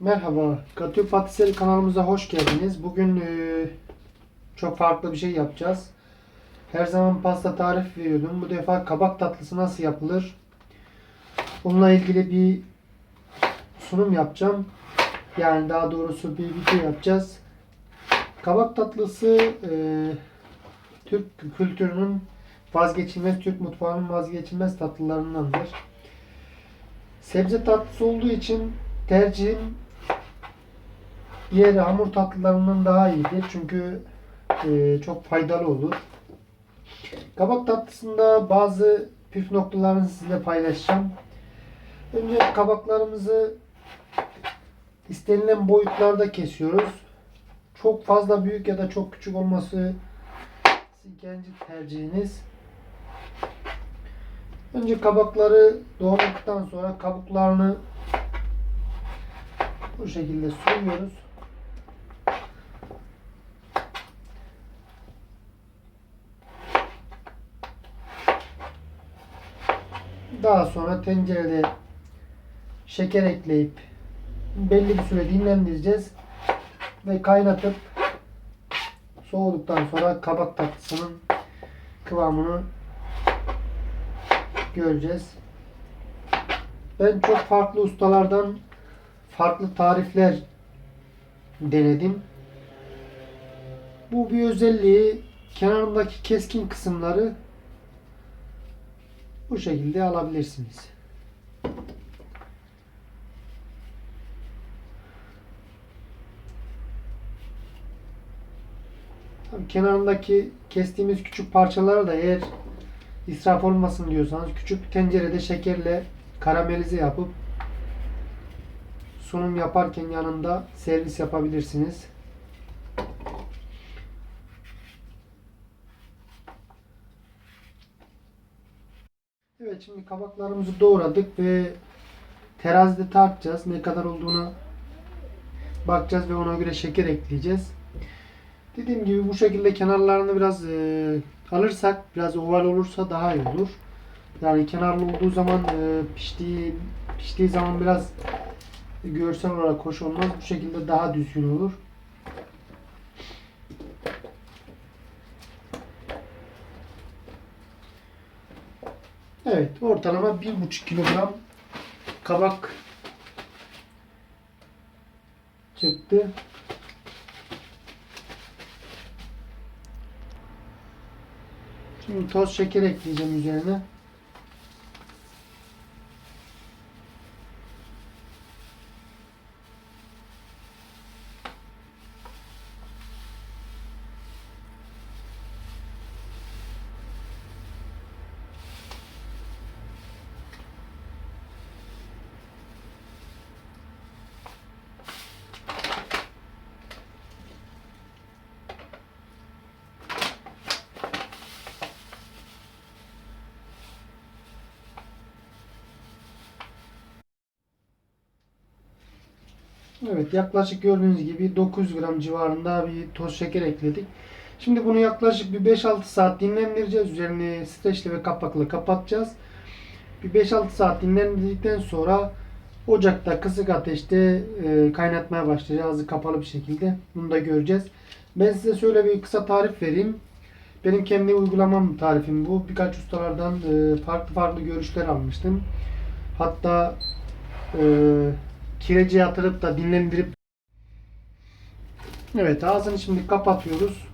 Merhaba, Katü Patisserie kanalımıza hoş geldiniz. Bugün e, çok farklı bir şey yapacağız. Her zaman pasta tarif veriyordum. Bu defa kabak tatlısı nasıl yapılır? Bununla ilgili bir sunum yapacağım. Yani daha doğrusu bir video yapacağız. Kabak tatlısı e, Türk kültürünün vazgeçilmez, Türk mutfağının vazgeçilmez tatlılarındandır. Sebze tatlısı olduğu için tercihim diğer hamur tatlılarından daha iyidir. Çünkü e, çok faydalı olur. Kabak tatlısında bazı püf noktalarını sizinle paylaşacağım. Önce kabaklarımızı istenilen boyutlarda kesiyoruz. Çok fazla büyük ya da çok küçük olması sizin kendi tercihiniz. Önce kabakları doğradıktan sonra kabuklarını bu şekilde soyuyoruz. Daha sonra tencerede şeker ekleyip belli bir süre dinlendireceğiz ve kaynatıp soğuduktan sonra kabak tatlısının kıvamını göreceğiz. Ben çok farklı ustalardan farklı tarifler denedim. Bu bir özelliği kenarındaki keskin kısımları bu şekilde alabilirsiniz. Kenarındaki kestiğimiz küçük parçaları da eğer israf olmasın diyorsanız küçük tencerede şekerle karamelize yapıp sunum yaparken yanında servis yapabilirsiniz. Evet şimdi kabaklarımızı doğradık ve terazide tartacağız. Ne kadar olduğunu bakacağız ve ona göre şeker ekleyeceğiz. Dediğim gibi bu şekilde kenarlarını biraz e, alırsak biraz oval olursa daha iyi olur. Yani kenarlı olduğu zaman e, piştiği piştiği zaman biraz görsel olarak hoş olmaz. Bu şekilde daha düzgün olur. Evet, ortalama 1,5 kilogram kabak çıktı. Şimdi toz şeker ekleyeceğim üzerine. Evet yaklaşık gördüğünüz gibi 900 gram civarında bir toz şeker ekledik. Şimdi bunu yaklaşık bir 5-6 saat dinlendireceğiz. Üzerini streçle ve kapakla kapatacağız. Bir 5-6 saat dinlendirdikten sonra ocakta kısık ateşte e, kaynatmaya başlayacağız. Kapalı bir şekilde. Bunu da göreceğiz. Ben size şöyle bir kısa tarif vereyim. Benim kendi uygulamam tarifim bu. Birkaç ustalardan e, farklı farklı görüşler almıştım. Hatta e, kirece yatırıp da dinlendirip Evet ağzını şimdi kapatıyoruz.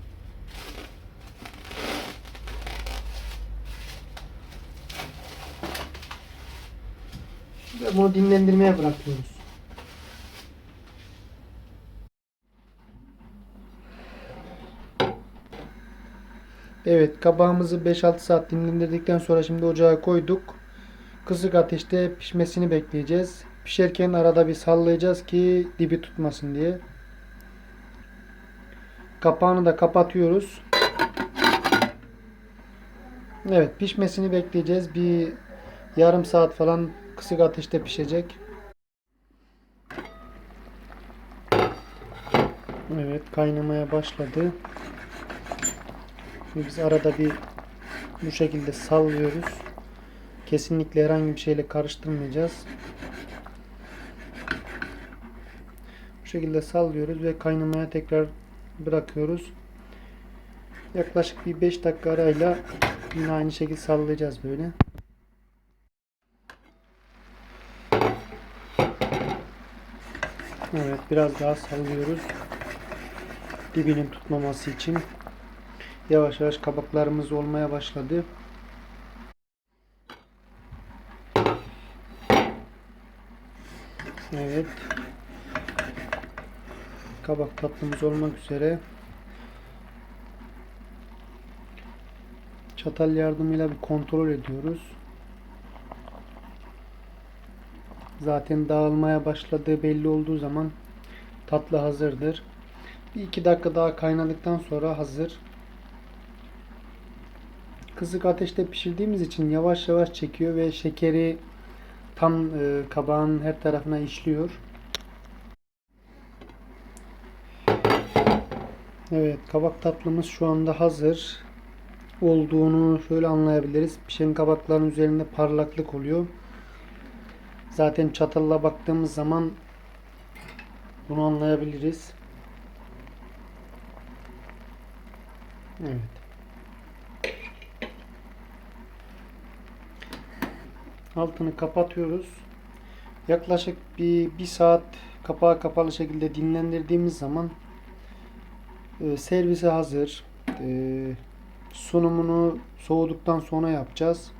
Ve bunu dinlendirmeye bırakıyoruz. Evet kabağımızı 5-6 saat dinlendirdikten sonra şimdi ocağa koyduk. Kısık ateşte pişmesini bekleyeceğiz. Pişerken arada bir sallayacağız ki dibi tutmasın diye. Kapağını da kapatıyoruz. Evet pişmesini bekleyeceğiz. Bir yarım saat falan kısık ateşte pişecek. Evet kaynamaya başladı. Şimdi biz arada bir bu şekilde sallıyoruz. Kesinlikle herhangi bir şeyle karıştırmayacağız. Şekilde sallıyoruz ve kaynamaya tekrar bırakıyoruz. Yaklaşık bir 5 dakika arayla yine aynı şekilde sallayacağız böyle. Evet biraz daha sallıyoruz. Dibinin tutmaması için. Yavaş yavaş kabaklarımız olmaya başladı. Evet. Kabak tatlımız olmak üzere. Çatal yardımıyla bir kontrol ediyoruz. Zaten dağılmaya başladığı belli olduğu zaman tatlı hazırdır. Bir iki dakika daha kaynadıktan sonra hazır. Kısık ateşte pişirdiğimiz için yavaş yavaş çekiyor ve şekeri tam e, kabağın her tarafına işliyor. Evet, kabak tatlımız şu anda hazır olduğunu şöyle anlayabiliriz. Pişen kabakların üzerinde parlaklık oluyor. Zaten çatalla baktığımız zaman bunu anlayabiliriz. Evet. Altını kapatıyoruz. Yaklaşık bir, bir saat kapağı kapalı şekilde dinlendirdiğimiz zaman e, servise hazır. E, sunumunu soğuduktan sonra yapacağız.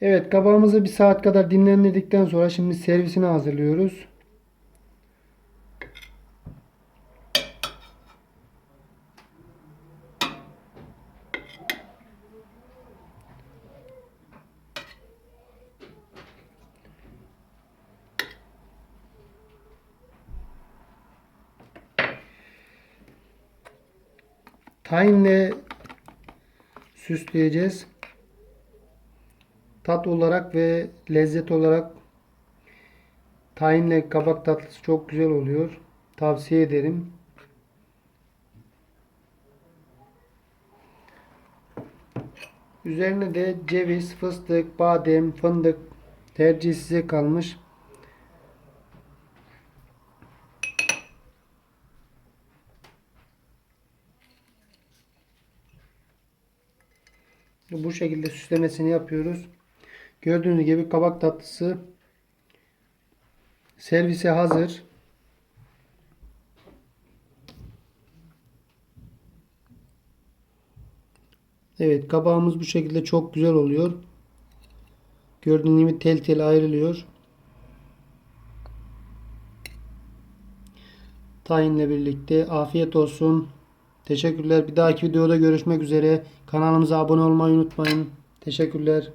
Evet kabağımızı bir saat kadar dinlendirdikten sonra şimdi servisini hazırlıyoruz. Tayinle süsleyeceğiz. Tat olarak ve lezzet olarak tayinle kabak tatlısı çok güzel oluyor. Tavsiye ederim. Üzerine de ceviz, fıstık, badem, fındık tercih size kalmış. Bu şekilde süslemesini yapıyoruz. Gördüğünüz gibi kabak tatlısı servise hazır. Evet kabağımız bu şekilde çok güzel oluyor. Gördüğünüz gibi tel tel ayrılıyor. Tayinle birlikte afiyet olsun. Teşekkürler. Bir dahaki videoda görüşmek üzere. Kanalımıza abone olmayı unutmayın. Teşekkürler.